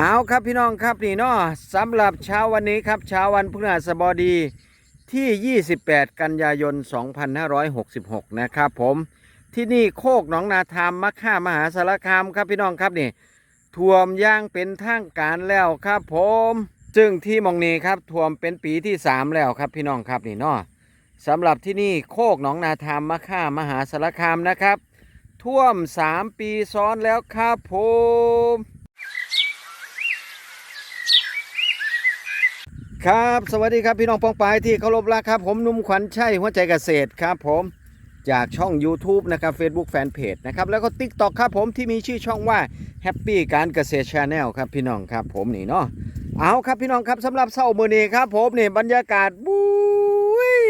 เอาครับพี่น้องครับนี่เนาะสำหรับเช้าวันนี้ครับเช้าวันพฤหัสบดีที่ 28 กันยายน 2566 นะครับผมที่นี่โคกหนองนาทามมะค่ามหาสารคามครับพี่น้องครับนี่ท่วมย่างเป็นทางการแล้วครับผมซึ่งที่มองนี้ครับท่วมเป็นปีที่ 3 แล้วครับพี่น้องครับนี่เนาะสำหรับที่นี่โคกหนองนาทามมะค่ามหาสารคามนะครับ ท่วม 3 ปีซ้อนแล้วครับผม ครับ สวัสดีครับพี่น้องปองปายที่เคารพรักครับผมนุ่มขวัญชัยหัวใจเกษตรครับผมจากช่อง YouTube นะครับ Facebook Fanpage นะครับแล้วก็ TikTok ครับผมที่มีชื่อช่องว่า Happy การเกษตร Channel ครับพี่น้องครับผมนี่เนาะเอาครับพี่น้องครับสำหรับเช้ามือนี้ครับผมนี่บรรยากาศบุ้ย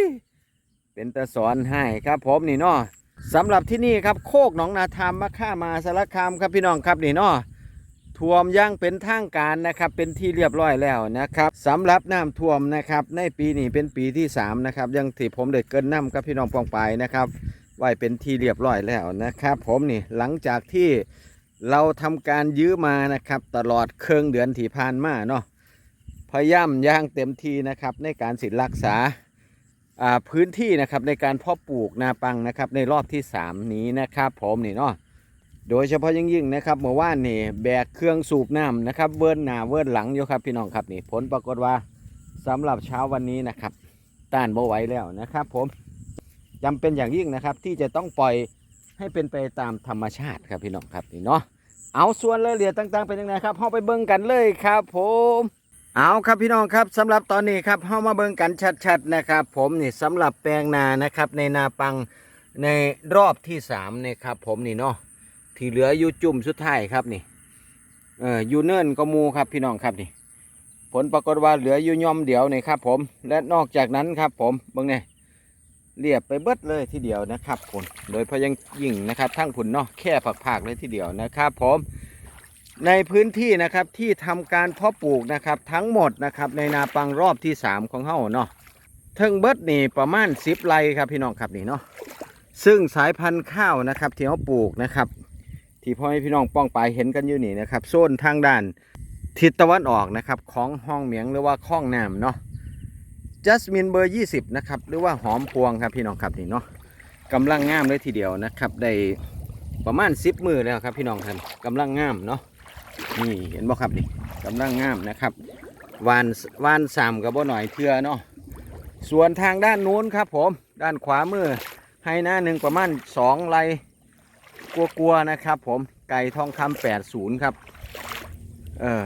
เป็นตะสอนให้ครับผมนี่เนาะสำหรับที่นี่ครับโคกหนองนาทามมะค่ามาสารคามครับพี่น้องครับนี่เนาะ ท่วมย่างเป็นทางการนะครับเป็นที่เรียบร้อยแล้วนะครับสำหรับน้ำท่วมนะครับในปีนี้เป็นปีที่3นะครับยังที่ผมได้เกินน้ำกับพี่น้องปองไปนะครับไว้เป็นที่เรียบร้อยแล้วนะครับ ผมนี่หลังจากที่เราทำการยื้อมานะครับตลอดเครื่องเดือนที่ผ่านมาเนาะพยายามย่างเต็มที่นะครับในการสิรักษาอ่าพื้นที่นะครับในการเพาะปลูกนาปังนะครับในรอบที่ 3 นี้นะครับ ผมนี่เนาะ โดยเฉพาะยิ่งยิ่งนะครับเมื่อวานนี่แบกเครื่องสูบน้ำนะครับ เวิร์นหน้าเวิร์นหลังอยู่ครับพี่น้องครับนี่ผลปรากฏว่าสำหรับเช้าวันนี้นะครับ ต้านบ่ไหวแล้วนะครับ ผมจำเป็นอย่างยิ่งนะครับ ที่จะต้องปล่อยให้เป็นไปตามธรรมชาติครับพี่น้องครับนี่เนาะเอาส่วนรายละเอียดต่าง ๆ เป็นยังไงครับเข้าไปเบิ่งกันเลยครับ ผมเอาครับพี่น้องครับสำหรับตอนนี้ครับเข้ามาเบิ่งกันชัดๆนะครับ ผมนี่สำหรับแปลงนานะครับ ในนาปังในรอบที่สามนี่ครับผมนี่เนาะ ที่เหลืออยู่จุ่มสุดท้ายครับนี่เอออยู่เนิ่นก็มูครับพี่น้องครับนี่ ผลปรากฏว่าเหลืออยู่ย่อมเดียวนี่ครับผมและนอกจากนั้นครับผมเบิ่งเนี่ยเรียบไปเบิดเลยทีเดียวนะครับผลโดยพยังยิ่งนะครับทั้งผุนเนาะแค่ผักๆเลยทีเดียวนะครับผมในพื้นที่นะครับที่ทำการเพาะปลูกนะครับทั้งหมดนะครับในนาปังรอบที่สามของเฮาเนาะเทิงเบิดนี่ประมาณสิบไร่ครับพี่น้องครับนี่เนาะซึ่งสายพันธุ์ข้าวนะครับที่เขาปลูกนะครับ ที่พ่อแม่พี่น้องป้องปลายเห็นกันอยู่นี่นะครับโซนทางด้านทิศตะวันออกนะครับของห้องเหมียงหรือว่าข้องน้ำเนาะจัสมินเบอร์ 20 นะครับหรือว่าหอมพวงครับพี่น้องครับนี่เนาะกำลังงามเลยทีเดียวนะครับได้ประมาณ 10 มือแล้วครับพี่น้องครับกำลังงามเนาะนี่เห็นบ่ครับนี่กำลังงามนะครับวานวานสามกับบ่หน่อยเทือเนาะส่วนทางด้านนู้นครับผมด้านขวามือให้หน้าหนึ่งประมาณ 2 ไร่ กลัวๆนะครับ ผมไก่ทองคำแปดศูนย์ครับ เออ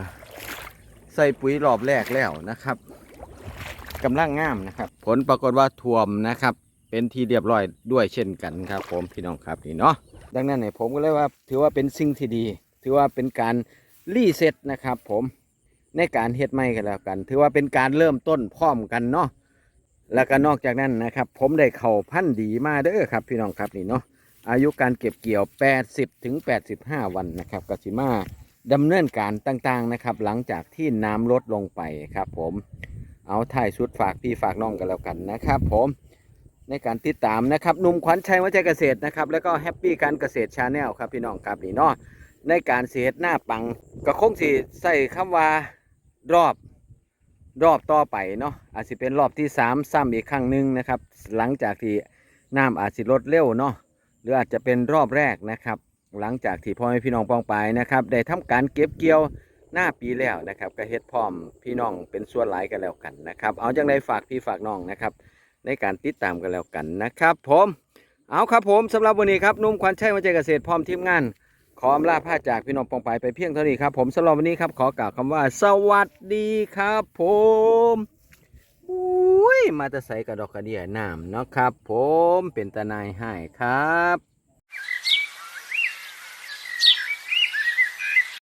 ใส่ปุ๋ยรอบแรกแล้วนะครับกำลังงามนะครับ ผลปรากฏว่าท่วมนะครับ เป็นที่เรียบร้อยด้วยเช่นกันครับ ผมพี่น้องครับนี่เนาะดังนั้นเนี่ยผมก็เลยว่าถือว่าเป็นสิ่งที่ดี ถือว่าเป็นการรีเซ็ตนะครับ ผมในการเฮ็ดไม่กันแล้วกัน ถือว่าเป็นการเริ่มต้นพร้อมกันเนาะแล้วก็นอกจากนั้นนะครับ ผมได้เข่าพันธุ์ดีมาเด้อครับ พี่น้องครับนี่เนาะ อายุการเก็บเกี่ยว 80ถึง85 วันนะครับกสิมาดำเนินการต่างๆนะครับ หลังจากที่น้ำลดลงไปครับผมเอาถ่ายชุดฝากพี่ฝากน้องกันแล้วกันนะครับ ผมในการติดตามนะครับหนุ่มขวัญชัยวัชเกษตรนะครับแล้วก็แฮปปี้การเกษตรชาแนลครับพี่น้องครับนี่เนาะในการเสียหน้าปังก็คงสิใส่คำว่ารอบรอบต่อไปเนาะอาจจะเป็นรอบที่สามซ้ำอีกครั้งหนึ่งนะครับ หลังจากที่น้ำอาจจะลดเร็วเนาะ หรืออาจจะเป็นรอบแรกนะครับ หลังจากที่พ่อแม่พี่น้องปองไปนะครับ ได้ทำการเก็บเกี่ยวหน้าปีแล้วนะครับก็เฮ็ดพร้อมพี่น้องเป็นส่วนหลายกันแล้วกันนะครับ เอาจังไดฝากพี่ฝากน้องนะครับ ในการติดตามกันแล้วกันนะครับ ผมเอาครับผมสำหรับวันนี้ครับนุ่มควันชัยวัจเกษตรพร้อมทีมงาน ขออำลาพาจากพี่น้องปองไปไปเพียงเท่านี้ครับผมสำหรับวันนี้ครับขอกล่าวคำว่า สวัสดีครับ ผม อุ้ย มาแตะใสกระดอกกระเดียน้ำเนาะครับ ผมเป็นตานายให้ครับ